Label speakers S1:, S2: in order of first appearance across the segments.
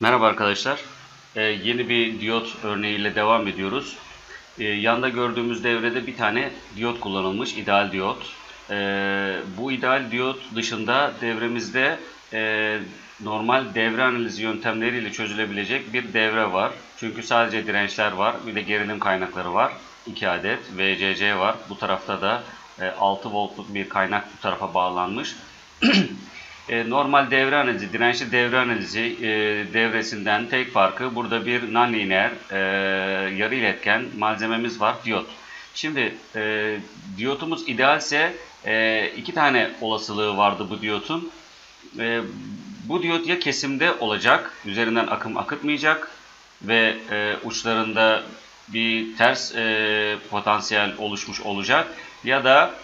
S1: Merhaba arkadaşlar. Ee, yeni bir diyot örneğiyle devam ediyoruz. Ee, yanda gördüğümüz devrede bir tane diyot kullanılmış, ideal diyot. Ee, bu ideal diyot dışında devremizde e, normal devre analizi yöntemleriyle çözülebilecek bir devre var. Çünkü sadece dirençler var, bir de gerilim kaynakları var. 2 adet VCC var. Bu tarafta da e, 6 voltluk bir kaynak bu tarafa bağlanmış. E, normal devre analizi, dirençli devre analizi e, devresinden tek farkı burada bir non-lineer e, yarı iletken malzememiz var, diyot. Şimdi e, diyotumuz idealse e, iki tane olasılığı vardı bu diyotun. Bu diyot ya kesimde olacak, üzerinden akım akıtmayacak ve uçlarında bir ters potansiyel oluşmuş olacak ya da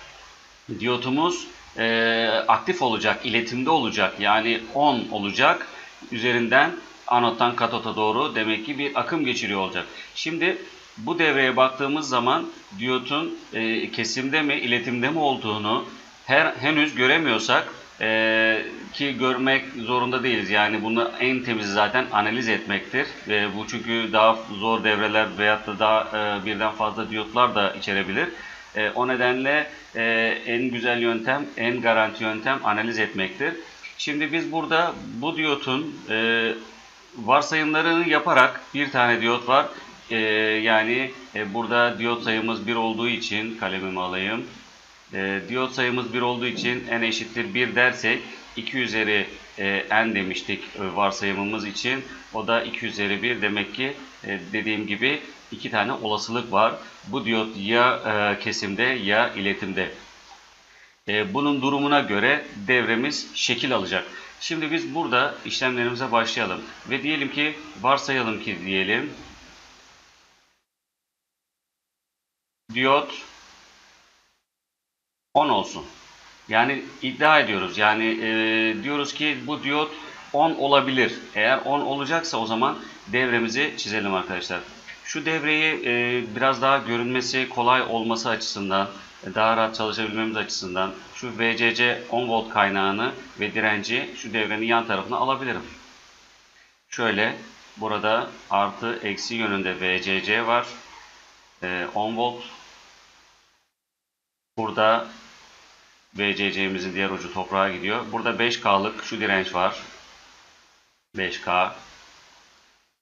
S1: diyotumuz e, aktif olacak, iletimde olacak yani on olacak. Üzerinden anottan katota doğru demek ki bir akım geçiriyor olacak. Şimdi bu devreye baktığımız zaman diyotun e, kesimde mi, iletimde mi olduğunu her henüz göremiyorsak e, ki görmek zorunda değiliz. Yani bunu en temizi zaten analiz etmektir. E, bu çünkü daha zor devreler veyahut da daha e, birden fazla diyotlar da içerebilir. E, o nedenle e, en güzel yöntem, en garanti yöntem analiz etmektir. Şimdi biz burada bu diyotun e, varsayımlarını yaparak bir tane diyot var. E, yani e, burada diyot sayımız 1 olduğu için kalemimi alayım. E, diyot sayımız 1 olduğu için n eşittir 1 dersek 2 üzeri e, n demiştik e, varsayımımız için. O da 2 üzeri 1 demek ki e, dediğim gibi iki tane olasılık var. Bu diyot ya e, kesimde ya iletimde. E, bunun durumuna göre devremiz şekil alacak. Şimdi biz burada işlemlerimize başlayalım. Ve diyelim ki varsayalım ki diyelim diyot 10 olsun. Yani iddia ediyoruz. Yani e, diyoruz ki bu diyot 10 olabilir. Eğer 10 olacaksa o zaman devremizi çizelim arkadaşlar. Şu devreyi e, biraz daha görünmesi kolay olması açısından, daha rahat çalışabilmemiz açısından şu VCC 10 volt kaynağını ve direnci şu devrenin yan tarafına alabilirim. Şöyle burada artı eksi yönünde VCC var. E, 10 volt. Burada VCC'mizin diğer ucu toprağa gidiyor. Burada 5K'lık şu direnç var. 5K.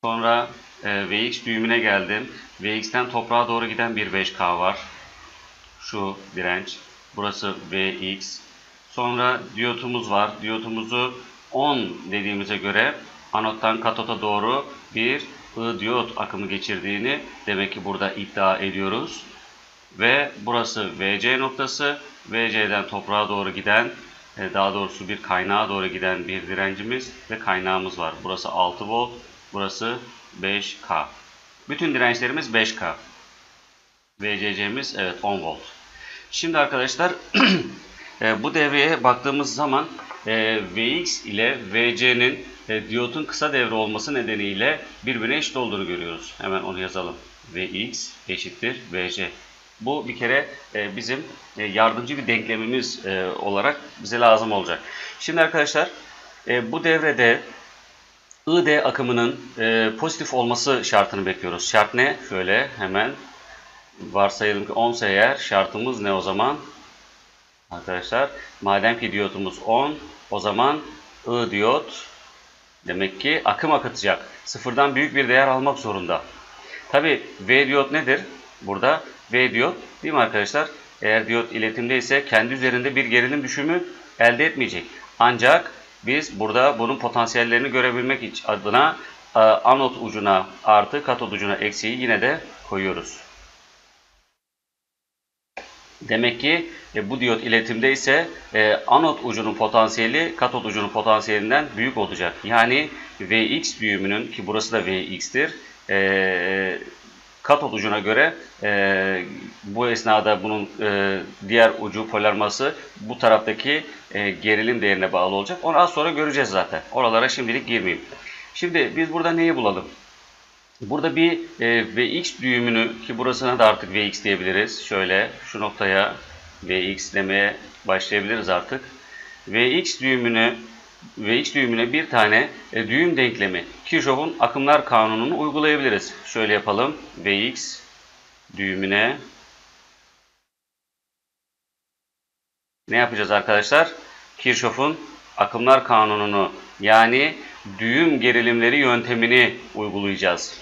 S1: Sonra e, VX düğümüne geldim. VX'ten toprağa doğru giden bir 5K var. Şu direnç. Burası VX. Sonra diyotumuz var. Diyotumuzu 10 dediğimize göre anottan katota doğru bir I diyot akımı geçirdiğini demek ki burada iddia ediyoruz. Ve burası VC noktası. VC'den toprağa doğru giden, e, daha doğrusu bir kaynağa doğru giden bir direncimiz ve kaynağımız var. Burası 6 volt, burası 5K. Bütün dirençlerimiz 5K. VCC'miz evet 10 volt. Şimdi arkadaşlar e, bu devreye baktığımız zaman e, VX ile VC'nin e, diyotun kısa devre olması nedeniyle birbirine eşit olduğunu görüyoruz. Hemen onu yazalım. VX eşittir VC. Bu bir kere bizim yardımcı bir denklemimiz olarak bize lazım olacak. Şimdi arkadaşlar bu devrede ID akımının e, pozitif olması şartını bekliyoruz. Şart ne? Şöyle hemen varsayalım ki 10 ise eğer şartımız ne o zaman? Arkadaşlar madem ki diyotumuz 10 o zaman I diyot demek ki akım akıtacak. Sıfırdan büyük bir değer almak zorunda. Tabi V diyot nedir? Burada V diyot değil mi arkadaşlar? Eğer diyot iletimdeyse kendi üzerinde bir gerilim düşümü elde etmeyecek. Ancak biz burada bunun potansiyellerini görebilmek adına e, anot ucuna artı katot ucuna eksiği yine de koyuyoruz. Demek ki e, bu diyot iletimde ise e, anot ucunun potansiyeli katot ucunun potansiyelinden büyük olacak. Yani Vx büyümünün ki burası da Vx'tir. E, katot ucuna göre e, bu esnada bunun e, diğer ucu polarması bu taraftaki e, gerilim değerine bağlı olacak. Onu az sonra göreceğiz zaten. Oralara şimdilik girmeyeyim. Şimdi biz burada neyi bulalım? Burada bir e, Vx düğümünü ki burasına da artık Vx diyebiliriz. Şöyle şu noktaya Vx demeye başlayabiliriz artık. Vx düğümünü Vx düğümüne bir tane e, düğüm denklemi Kirchhoff'un akımlar kanununu uygulayabiliriz. Şöyle yapalım. Vx düğümüne ne yapacağız arkadaşlar? Kirchhoff'un akımlar kanununu yani düğüm gerilimleri yöntemini uygulayacağız.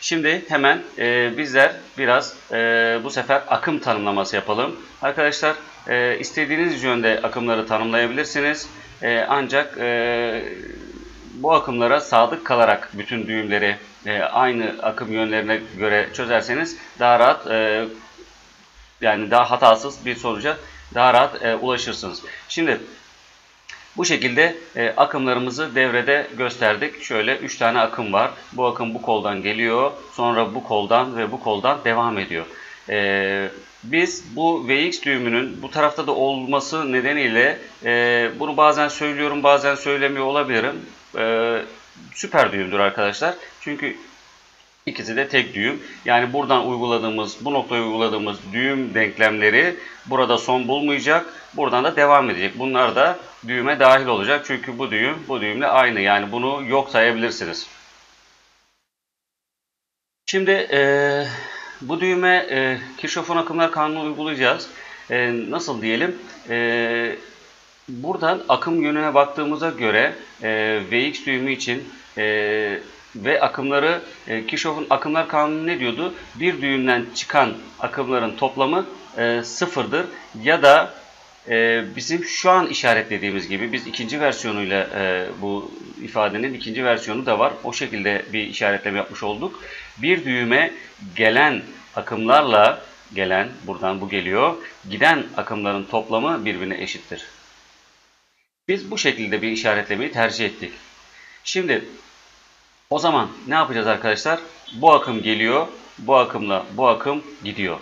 S1: Şimdi hemen e, bizler biraz e, bu sefer akım tanımlaması yapalım. Arkadaşlar e, istediğiniz yönde akımları tanımlayabilirsiniz. E, ancak e, bu akımlara sadık kalarak bütün düğümleri e, aynı akım yönlerine göre çözerseniz daha rahat e, yani daha hatasız bir sonuca daha rahat e, ulaşırsınız. Şimdi bu şekilde e, akımlarımızı devrede gösterdik. Şöyle 3 tane akım var. Bu akım bu koldan geliyor. Sonra bu koldan ve bu koldan devam ediyor. E, biz bu Vx düğümünün bu tarafta da olması nedeniyle e, bunu bazen söylüyorum bazen söylemiyor olabilirim. E, süper düğümdür arkadaşlar. Çünkü İkisi de tek düğüm. Yani buradan uyguladığımız, bu noktaya uyguladığımız düğüm denklemleri burada son bulmayacak. Buradan da devam edecek. Bunlar da düğüme dahil olacak. Çünkü bu düğüm bu düğümle aynı. Yani bunu yok sayabilirsiniz. Şimdi e, bu düğüme e, Kirchhoff'un akımlar kanunu uygulayacağız. E, nasıl diyelim? E, buradan akım yönüne baktığımıza göre e, Vx düğümü için e, ve akımları e, Kirchhoff'un akımlar kanunu ne diyordu? Bir düğümden çıkan akımların toplamı e, sıfırdır ya da e, bizim şu an işaretlediğimiz gibi biz ikinci versiyonuyla e, bu ifadenin ikinci versiyonu da var. O şekilde bir işaretleme yapmış olduk. Bir düğüme gelen akımlarla gelen buradan bu geliyor. Giden akımların toplamı birbirine eşittir. Biz bu şekilde bir işaretlemeyi tercih ettik. Şimdi o zaman ne yapacağız arkadaşlar? Bu akım geliyor, bu akımla bu akım gidiyor.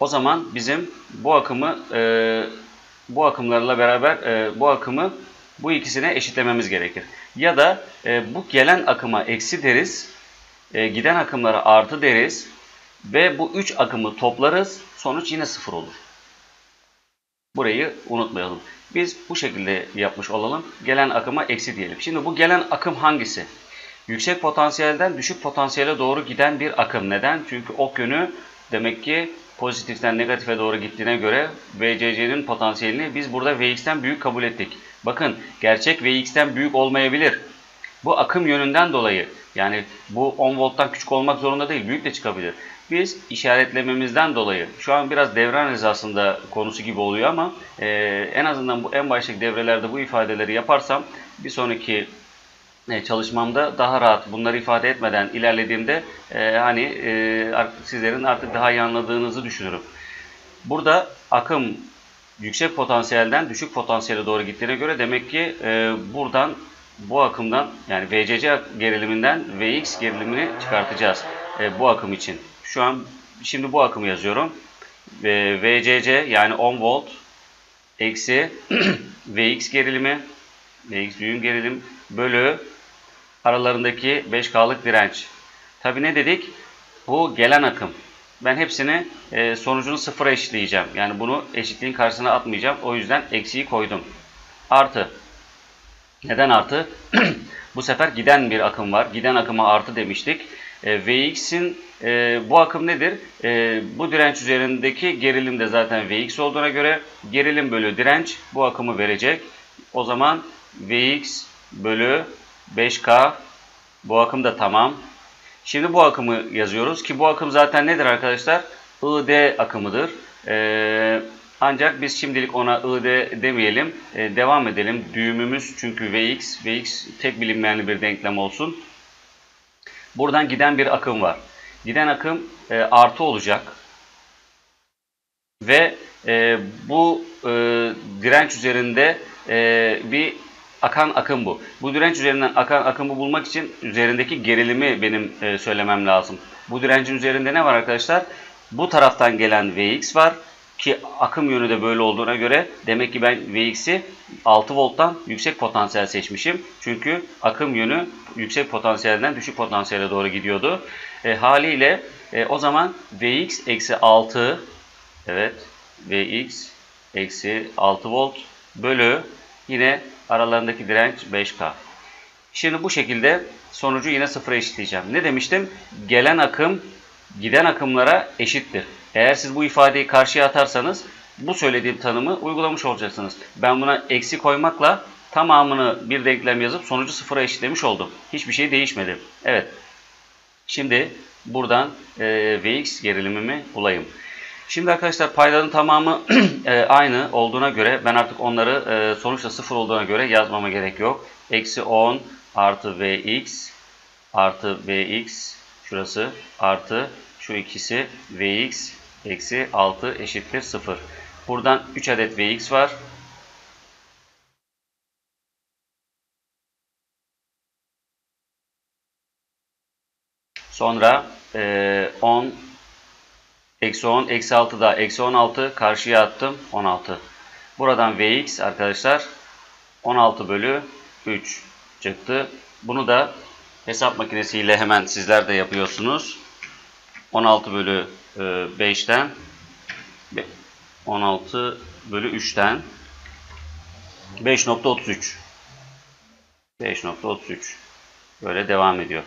S1: O zaman bizim bu akımı e, bu akımlarla beraber e, bu akımı bu ikisine eşitlememiz gerekir. Ya da e, bu gelen akıma eksi deriz, e, giden akımlara artı deriz ve bu üç akımı toplarız. Sonuç yine sıfır olur. Burayı unutmayalım. Biz bu şekilde yapmış olalım. Gelen akıma eksi diyelim. Şimdi bu gelen akım hangisi? Yüksek potansiyelden düşük potansiyele doğru giden bir akım. Neden? Çünkü ok yönü demek ki pozitiften negatife doğru gittiğine göre VCC'nin potansiyelini biz burada Vx'ten büyük kabul ettik. Bakın gerçek Vx'ten büyük olmayabilir. Bu akım yönünden dolayı yani bu 10 volttan küçük olmak zorunda değil büyük de çıkabilir. Biz işaretlememizden dolayı şu an biraz devran hizasında konusu gibi oluyor ama e, en azından bu en baştaki devrelerde bu ifadeleri yaparsam bir sonraki e, çalışmamda daha rahat bunları ifade etmeden ilerlediğimde e, hani e, sizlerin artık daha iyi anladığınızı düşünürüm. Burada akım yüksek potansiyelden düşük potansiyele doğru gittiğine göre demek ki e, buradan bu akımdan yani VCC geriliminden Vx gerilimini çıkartacağız e, bu akım için. Şu an şimdi bu akımı yazıyorum. E, VCC yani 10 volt eksi Vx gerilimi Vx düğüm gerilim bölü aralarındaki 5K'lık direnç. Tabi ne dedik? Bu gelen akım. Ben hepsini e, sonucunu sıfıra eşitleyeceğim. Yani bunu eşitliğin karşısına atmayacağım. O yüzden eksiği koydum. Artı. Neden artı? bu sefer giden bir akım var. Giden akıma artı demiştik. E, Vx'in e, bu akım nedir? E, bu direnç üzerindeki gerilim de zaten Vx olduğuna göre gerilim bölü direnç bu akımı verecek. O zaman Vx bölü 5K bu akım da tamam. Şimdi bu akımı yazıyoruz ki bu akım zaten nedir arkadaşlar? ID akımıdır. Ee, ancak biz şimdilik ona ID demeyelim. Ee, devam edelim. Düğümümüz çünkü Vx. Vx tek bilinmeyenli bir denklem olsun. Buradan giden bir akım var. Giden akım e, artı olacak. Ve e, bu e, direnç üzerinde e, bir akan akım bu. Bu direnç üzerinden akan akımı bulmak için üzerindeki gerilimi benim e, söylemem lazım. Bu direncin üzerinde ne var arkadaşlar? Bu taraftan gelen Vx var ki akım yönü de böyle olduğuna göre demek ki ben Vx'i 6 volttan yüksek potansiyel seçmişim. Çünkü akım yönü yüksek potansiyelden düşük potansiyele doğru gidiyordu. E, haliyle e, o zaman Vx eksi 6 evet Vx eksi 6 volt bölü yine Aralarındaki direnç 5K. Şimdi bu şekilde sonucu yine sıfıra eşitleyeceğim. Ne demiştim? Gelen akım giden akımlara eşittir. Eğer siz bu ifadeyi karşıya atarsanız bu söylediğim tanımı uygulamış olacaksınız. Ben buna eksi koymakla tamamını bir denklem yazıp sonucu sıfıra eşitlemiş oldum. Hiçbir şey değişmedi. Evet. Şimdi buradan e, Vx gerilimimi bulayım. Şimdi arkadaşlar payların tamamı e, aynı olduğuna göre ben artık onları e, sonuçta sıfır olduğuna göre yazmama gerek yok. Eksi 10 artı Vx artı Vx şurası artı şu ikisi Vx eksi 6 eşittir 0. Buradan 3 adet Vx var. Sonra e, 10 eksi 10 eksi 6 da eksi 16 karşıya attım 16. Buradan Vx arkadaşlar 16 bölü 3 çıktı. Bunu da hesap makinesiyle hemen sizler de yapıyorsunuz. 16 bölü 5'ten 16 bölü 3'ten 5.33 5.33 böyle devam ediyor.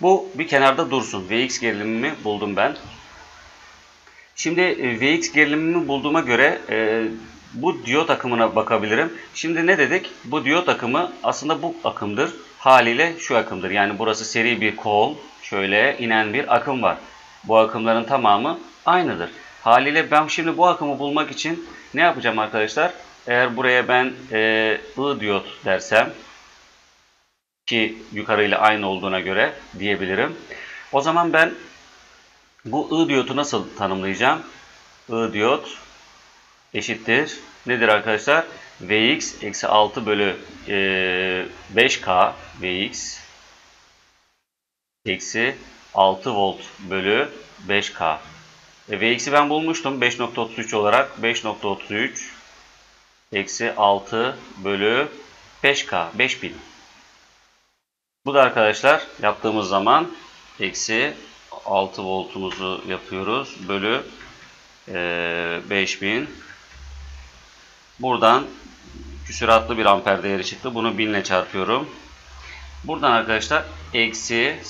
S1: Bu bir kenarda dursun. Vx gerilimimi buldum ben. Şimdi e, Vx gerilimimi bulduğuma göre e, bu diyot akımına bakabilirim. Şimdi ne dedik? Bu diyot akımı aslında bu akımdır. Haliyle şu akımdır. Yani burası seri bir kol. Şöyle inen bir akım var. Bu akımların tamamı aynıdır. Haliyle ben şimdi bu akımı bulmak için ne yapacağım arkadaşlar? Eğer buraya ben e, I diyot dersem ki yukarıyla aynı olduğuna göre diyebilirim. O zaman ben bu I diyotu nasıl tanımlayacağım? I diyot eşittir. Nedir arkadaşlar? Vx eksi 6 bölü e, 5K Vx eksi 6 volt bölü 5K. E, Vx'i ben bulmuştum 5.33 olarak. 5.33 eksi 6 bölü 5K 5000. Bu da arkadaşlar yaptığımız zaman eksi 6 voltumuzu yapıyoruz. Bölü e, 5000. Buradan küsuratlı bir amper değeri çıktı. Bunu 1000 ile çarpıyorum. Buradan arkadaşlar eksi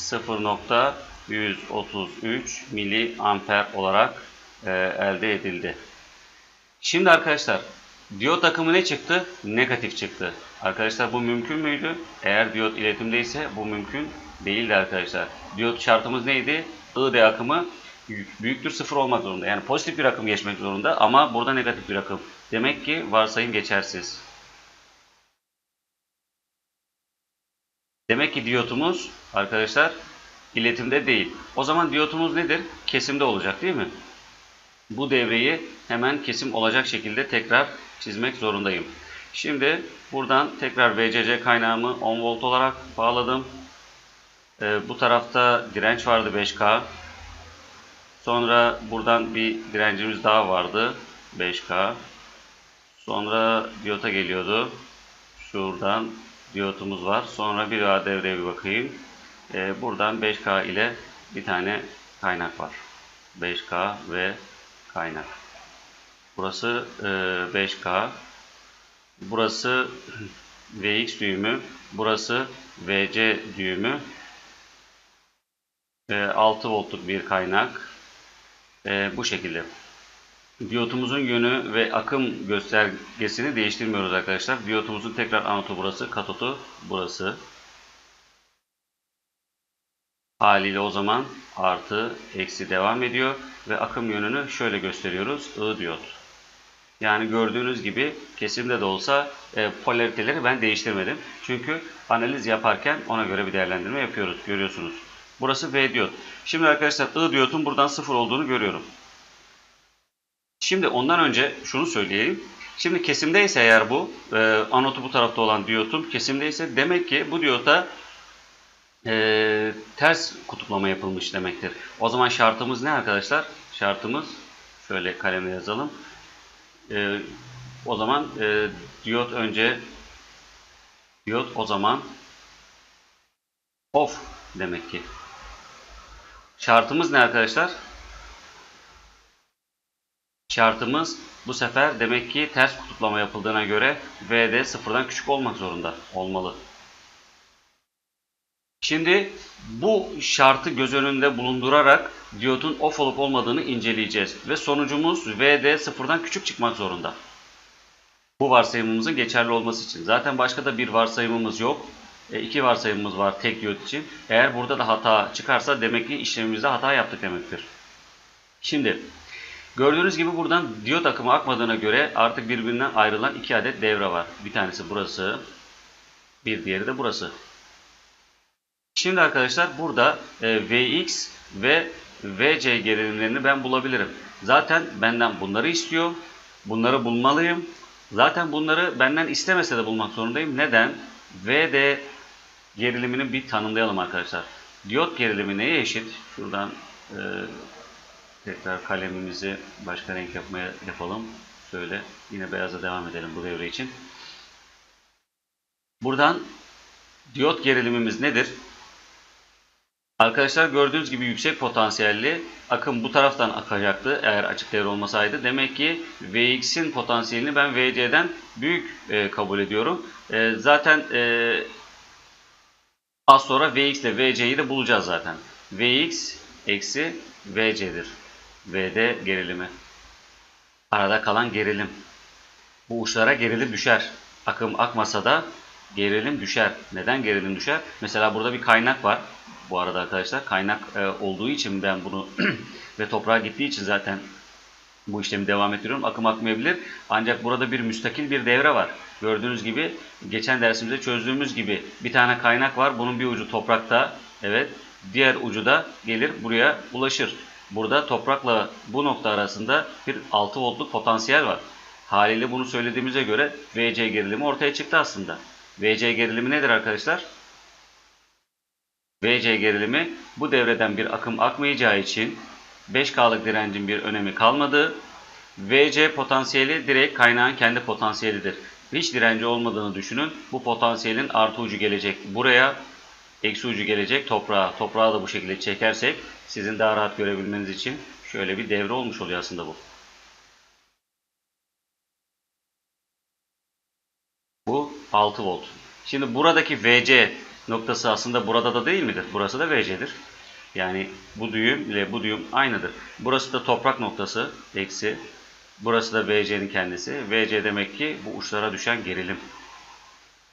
S1: 0.133 miliamper olarak e, elde edildi. Şimdi arkadaşlar diyot akımı ne çıktı? Negatif çıktı. Arkadaşlar bu mümkün müydü? Eğer diyot iletimdeyse bu mümkün değildi arkadaşlar. Diyot şartımız neydi? ID akımı büyüktür sıfır olmak zorunda. Yani pozitif bir akım geçmek zorunda ama burada negatif bir akım. Demek ki varsayım geçersiz. Demek ki diyotumuz arkadaşlar iletimde değil. O zaman diyotumuz nedir? Kesimde olacak değil mi? Bu devreyi hemen kesim olacak şekilde tekrar çizmek zorundayım. Şimdi buradan tekrar VCC kaynağımı 10 volt olarak bağladım. Ee, bu tarafta direnç vardı 5K. Sonra buradan bir direncimiz daha vardı 5K. Sonra diyota geliyordu. Şuradan diyotumuz var. Sonra bir daha devreye bir bakayım. Ee, buradan 5K ile bir tane kaynak var. 5K ve kaynak. Burası e, 5K. Burası Vx düğümü. Burası Vc düğümü. E, 6 voltluk bir kaynak. E, bu şekilde. Diyotumuzun yönü ve akım göstergesini değiştirmiyoruz arkadaşlar. Diyotumuzun tekrar anotu burası, katotu burası. Haliyle o zaman artı, eksi devam ediyor ve akım yönünü şöyle gösteriyoruz. I diyot. Yani gördüğünüz gibi kesimde de olsa e, polariteleri ben değiştirmedim. Çünkü analiz yaparken ona göre bir değerlendirme yapıyoruz. Görüyorsunuz. Burası V diyot. Şimdi arkadaşlar I diyotun buradan sıfır olduğunu görüyorum. Şimdi ondan önce şunu söyleyeyim. Şimdi kesimdeyse eğer bu, e, anotu bu tarafta olan diyotum kesimdeyse demek ki bu diyota e, ters kutuplama yapılmış demektir. O zaman şartımız ne arkadaşlar? Şartımız şöyle kalemle yazalım. E, o zaman e, diyot önce diyot o zaman off demek ki. Şartımız ne arkadaşlar? şartımız bu sefer demek ki ters kutuplama yapıldığına göre VD sıfırdan küçük olmak zorunda olmalı. Şimdi bu şartı göz önünde bulundurarak diyotun off olup olmadığını inceleyeceğiz. Ve sonucumuz VD sıfırdan küçük çıkmak zorunda. Bu varsayımımızın geçerli olması için. Zaten başka da bir varsayımımız yok. E, iki varsayımımız var tek diyot için. Eğer burada da hata çıkarsa demek ki işlemimizde hata yaptık demektir. Şimdi gördüğünüz gibi buradan diyot akımı akmadığına göre artık birbirinden ayrılan iki adet devre var. Bir tanesi burası, bir diğeri de burası. Şimdi arkadaşlar burada e, Vx ve Vc gerilimlerini ben bulabilirim. Zaten benden bunları istiyor. Bunları bulmalıyım. Zaten bunları benden istemese de bulmak zorundayım. Neden? Vd gerilimini bir tanımlayalım arkadaşlar. Diyot gerilimi neye eşit? Şuradan e, tekrar kalemimizi başka renk yapmaya yapalım. Şöyle yine beyaza devam edelim bu devre için. Buradan diyot gerilimimiz nedir? Arkadaşlar gördüğünüz gibi yüksek potansiyelli akım bu taraftan akacaktı eğer açık devre olmasaydı. Demek ki Vx'in potansiyelini ben Vc'den büyük e, kabul ediyorum. E, zaten e, az sonra Vx ile Vc'yi de bulacağız zaten. Vx eksi Vc'dir. Vd gerilimi. Arada kalan gerilim. Bu uçlara gerilim düşer. Akım akmasa da gerilim düşer. Neden gerilim düşer? Mesela burada bir kaynak var. Bu arada arkadaşlar kaynak e, olduğu için ben bunu ve toprağa gittiği için zaten bu işlemi devam ettiriyorum. Akım akmayabilir. Ancak burada bir müstakil bir devre var. Gördüğünüz gibi geçen dersimizde çözdüğümüz gibi bir tane kaynak var. Bunun bir ucu toprakta. Evet. Diğer ucu da gelir buraya ulaşır. Burada toprakla bu nokta arasında bir 6 voltluk potansiyel var. Haliyle bunu söylediğimize göre VC gerilimi ortaya çıktı aslında. VC gerilimi nedir arkadaşlar? VC gerilimi bu devreden bir akım akmayacağı için 5K'lık direncin bir önemi kalmadı. VC potansiyeli direkt kaynağın kendi potansiyelidir. Hiç direnci olmadığını düşünün. Bu potansiyelin artı ucu gelecek buraya, eksi ucu gelecek toprağa. Toprağı da bu şekilde çekersek sizin daha rahat görebilmeniz için şöyle bir devre olmuş oluyor aslında bu. Bu 6 volt. Şimdi buradaki VC noktası aslında burada da değil midir? Burası da VC'dir. Yani bu düğüm ile bu düğüm aynıdır. Burası da toprak noktası eksi. Burası da VC'nin kendisi. VC demek ki bu uçlara düşen gerilim.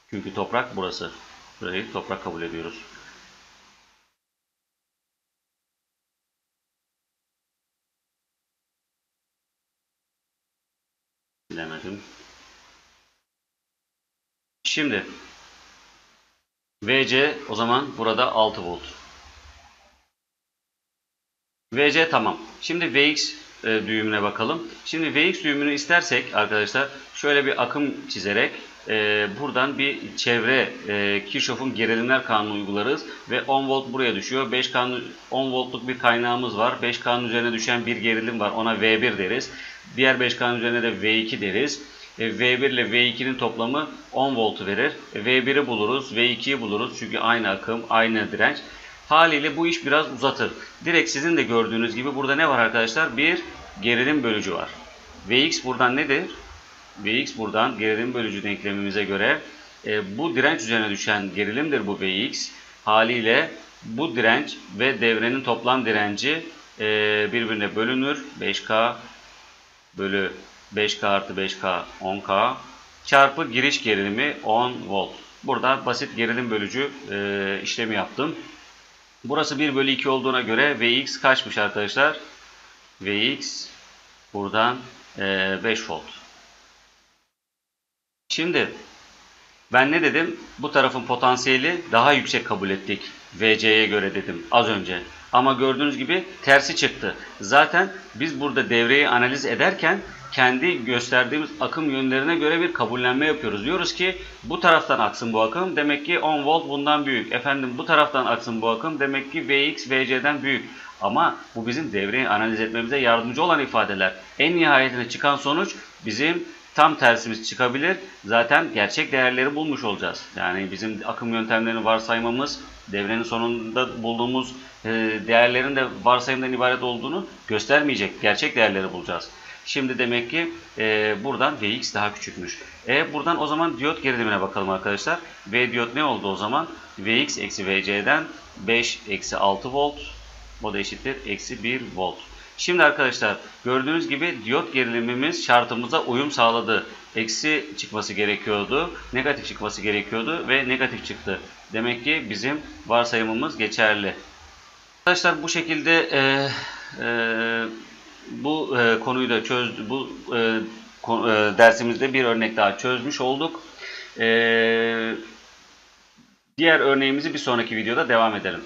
S1: Çünkü toprak burası. Burayı toprak kabul ediyoruz. Şimdi VC o zaman burada 6 volt. VC tamam. Şimdi Vx e, düğümüne bakalım. Şimdi Vx düğümünü istersek arkadaşlar şöyle bir akım çizerek e, buradan bir çevre e, Kirchhoff'un gerilimler kanunu uygularız ve 10 volt buraya düşüyor. 5 kan 10 voltluk bir kaynağımız var. 5 kanun üzerine düşen bir gerilim var. Ona V1 deriz. Diğer 5 kanun üzerine de V2 deriz. E, V1 ile V2'nin toplamı 10 voltu verir. E, V1'i buluruz, V2'yi buluruz. Çünkü aynı akım, aynı direnç. Haliyle bu iş biraz uzatır. Direkt sizin de gördüğünüz gibi burada ne var arkadaşlar? Bir gerilim bölücü var. Vx buradan nedir? Vx buradan gerilim bölücü denklemimize göre e, bu direnç üzerine düşen gerilimdir bu Vx. Haliyle bu direnç ve devrenin toplam direnci e, birbirine bölünür. 5K bölü 5K artı 5K 10K çarpı giriş gerilimi 10 volt. Burada basit gerilim bölücü e, işlemi yaptım. Burası 1 bölü 2 olduğuna göre Vx kaçmış arkadaşlar? Vx buradan e, 5 volt. Şimdi ben ne dedim? Bu tarafın potansiyeli daha yüksek kabul ettik. VC'ye göre dedim az önce. Ama gördüğünüz gibi tersi çıktı. Zaten biz burada devreyi analiz ederken kendi gösterdiğimiz akım yönlerine göre bir kabullenme yapıyoruz. Diyoruz ki bu taraftan aksın bu akım demek ki 10 volt bundan büyük. Efendim bu taraftan aksın bu akım demek ki Vx Vc'den büyük. Ama bu bizim devreyi analiz etmemize yardımcı olan ifadeler. En nihayetinde çıkan sonuç bizim tam tersimiz çıkabilir. Zaten gerçek değerleri bulmuş olacağız. Yani bizim akım yöntemlerini varsaymamız devrenin sonunda bulduğumuz e, değerlerin de varsayımdan ibaret olduğunu göstermeyecek. Gerçek değerleri bulacağız. Şimdi demek ki e, buradan Vx daha küçükmüş. E buradan o zaman diyot gerilimine bakalım arkadaşlar. V diyot ne oldu o zaman? Vx eksi Vc'den 5 eksi 6 volt. O da eşittir eksi 1 volt. Şimdi arkadaşlar gördüğünüz gibi diyot gerilimimiz şartımıza uyum sağladı. Eksi çıkması gerekiyordu, negatif çıkması gerekiyordu ve negatif çıktı. Demek ki bizim varsayımımız geçerli. Arkadaşlar bu şekilde e, e, bu e, konuyu da çöz bu e, ko- e, dersimizde bir örnek daha çözmüş olduk. E, diğer örneğimizi bir sonraki videoda devam edelim.